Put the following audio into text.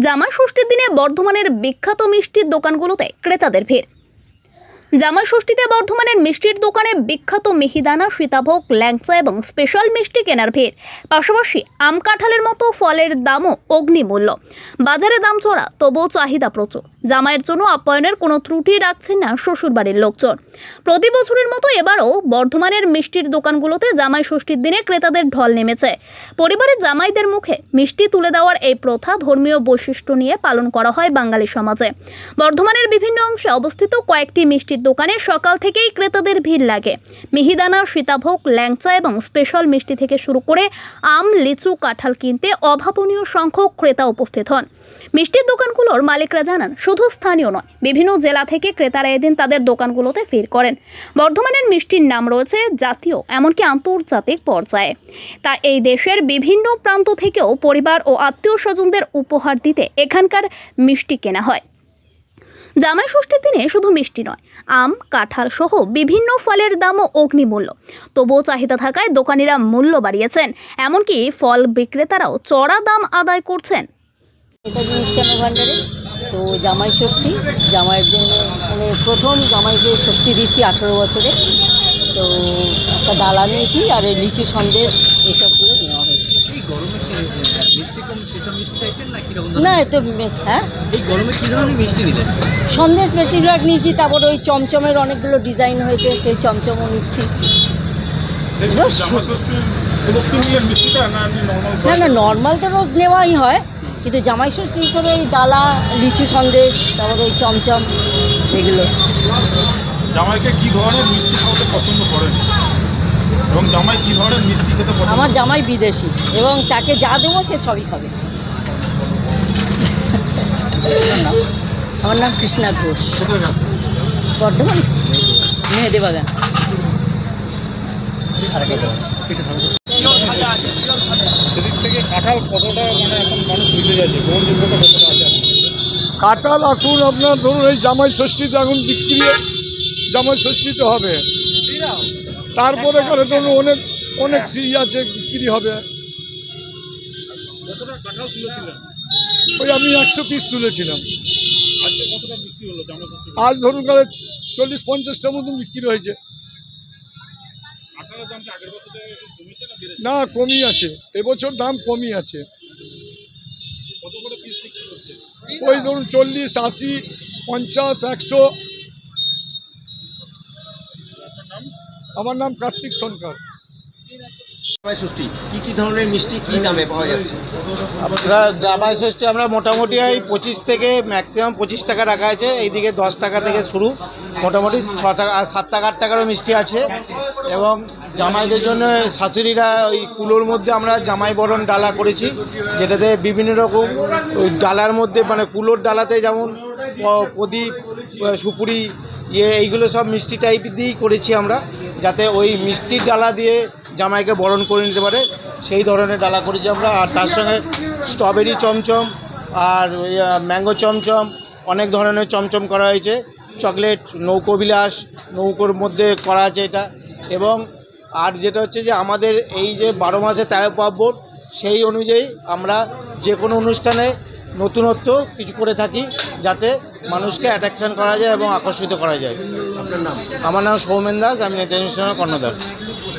জামাই ষষ্ঠীর দিনে বর্ধমানের বিখ্যাত মিষ্টির দোকানগুলোতে ক্রেতাদের ভিড়। জামা ষষ্ঠীতে বর্ধমানের মিষ্টির দোকানে বিখ্যাত মিহিদানা, সীতাভোগ, ল্যাংচা এবং স্পেশাল মিষ্টি কেনার ভিড়। পাশাপাশি আম কাঁঠালের মতো ফলের দামও অগ্নিমূল্য। বাজারে দাম চড়া, তবুও চাহিদা প্রচুর। জামাইয়ের জন্য আপ্যায়নের কোনো ত্রুটি রাখছেন না শ্বশুরবাড়ির লোকজন। প্রতি বছরের মতো এবারও বর্ধমানের মিষ্টির দোকানগুলোতে জামাই ষষ্ঠীর দিনে ক্রেতাদের ঢল নেমেছে। পরিবারের জামাইদের মুখে মিষ্টি তুলে দেওয়ার এই প্রথা ধর্মীয় বৈশিষ্ট্য নিয়ে পালন করা হয় বাঙালি সমাজে। বর্ধমানের বিভিন্ন অংশে অবস্থিত কয়েকটি মিষ্টির দোকানে সকাল থেকেই ক্রেতাদের ভিড় লাগে। মিহিদানা, সীতাভোগ, ল্যাংচা এবং স্পেশাল মিষ্টি থেকে শুরু করে আম, লিচু, কাঁঠাল কিনতে অভাবনীয় সংখ্যক ক্রেতা উপস্থিত হন। মিষ্টির দোকানগুলোর মালিকরা জানান, শুধু স্থানীয় নয়, বিভিন্ন জেলা থেকে ক্রেতারা এদিন তাদের দোকানগুলোতে ভিড় করেন। বর্ধমানের মিষ্টির নাম রয়েছে জাতীয়, এমনকি আন্তর্জাতিক পর্যায়ে। তা এই দেশের বিভিন্ন প্রান্ত থেকেও পরিবার ও আত্মীয় স্বজনদের উপহার দিতে এখানকার মিষ্টি কেনা হয়। জামাই ষষ্ঠীর দিনে শুধু মিষ্টি নয়, আম, কাঁঠাল সহ বিভিন্ন ফলের দামও অগ্নিমূল্য। তবুও চাহিদা থাকায় দোকানিরা মূল্য বাড়িয়েছেন, এমনকি ফল বিক্রেতারাও চড়া দাম আদায় করছেন। নেতাজি মিষ্টান্ন ভাণ্ডারে। তো জামাই ষষ্ঠী জামাইয়ের জন্য মানে প্রথম জামাইকে ষষ্ঠী দিচ্ছি আঠেরো বছরে। তো একটা ডালা নিয়েছি আর লিচু সন্দেশ এসবগুলো নেওয়া হয়েছে। এই গরমে কি, আহ, মিষ্টি কম সেসব মিষ্টি চাইছেন না এতো হ্যাঁ? এই গরমে কি ধরনের মিষ্টি দিলেন সন্দেশ বেশিরভাগ নিয়েছি তারপর ওই চমচমের অনেকগুলো ডিজাইন হয়েছে সেই চমচমও নিচ্ছি। না না নর্মাল তো রোজ নেওয়াই হয়। কিন্তু জামাই ষষ্ঠী হিসেবে এই ডালা লিচু সন্দেশ তারপর ওই চমচম এগুলো। জামাইকে কি ধরনের মিষ্টি খাওয়াতে পছন্দ করেন? এবং জামাই কি ধরনের মিষ্টি খেতে পছন্দ আমার জামাই বিদেশি এবং তাকে যা দেবো সে সবই খাবে। আমার নাম কৃষ্ণা ঘোষ। বর্ধমান মেহেদে বাগান কাঁঠাল কতটা মানে এখন মানুষ নিতে যাচ্ছে গ্রহণযোগ্যতা কতটা আছে? কাঁঠাল এখন আপনার ধরুন এই জামাই ষষ্ঠীতে এখন বিক্রি জামাই ষষ্ঠীতে হবে। তারপরে করে ধরুন অনেক অনেক সি আছে বিক্রি হবে। ওই আমি একশো পিস তুলেছিলাম। আজ ধরুন করে চল্লিশ পঞ্চাশটার মতন বিক্রি হয়েছে কাঁঠালের দাম কি আগের বছর থেকে একটু কমেছে না কমই আছে। এবছর দাম কমই আছে। ওই ধরুন চল্লিশ আশি পঞ্চাশ একশো। আমার নাম কার্তিক সরকার। ষষ্ঠী কি কি ধরনের মিষ্টি, কি দামে পাওয়া যাচ্ছে? আমরা জামাই ষষ্ঠী আমরা মোটামুটি এই পঁচিশ থেকে ম্যাক্সিমাম পঁচিশ টাকা রাখা আছে, এইদিকে দশ টাকা থেকে শুরু। মোটামুটি ছ টাকা সাত টাকা, আট টাকারও মিষ্টি আছে। এবং জামাইদের জন্য শাশুড়িরা ওই কুলোর মধ্যে আমরা জামাই বরণ ডালা করেছি, যেটাতে বিভিন্ন রকম ওই ডালার মধ্যে মানে কুলোর ডালাতে যেমন প্রদীপ সুপুরি ইয়ে এইগুলো সব মিষ্টি টাইপ দিয়েই করেছি আমরা। যাতে ওই মিষ্টির ডালা দিয়ে জামাইকে বরণ করে নিতে পারে, সেই ধরনের ডালা করেছি আমরা। আর তার সঙ্গে স্ট্রবেরি চমচম আর ওই ম্যাঙ্গো চমচম, অনেক ধরনের চমচম করা হয়েছে। চকলেট নৌকোবিলাস নৌকোর মধ্যে করা আছে এটা। এবং আর যেটা হচ্ছে যে আমাদের এই যে বারো মাসে তেরো পার্বণ, সেই অনুযায়ী আমরা যে কোনো অনুষ্ঠানে নতুনত্ব কিছু করে থাকি যাতে মানুষকে অ্যাট্রাকশন করা যায় এবং আকর্ষিত করা যায়। আপনার নাম? আমার নাম সৌমেন দাস আমি নেতাজি মিশনের কর্ণধার।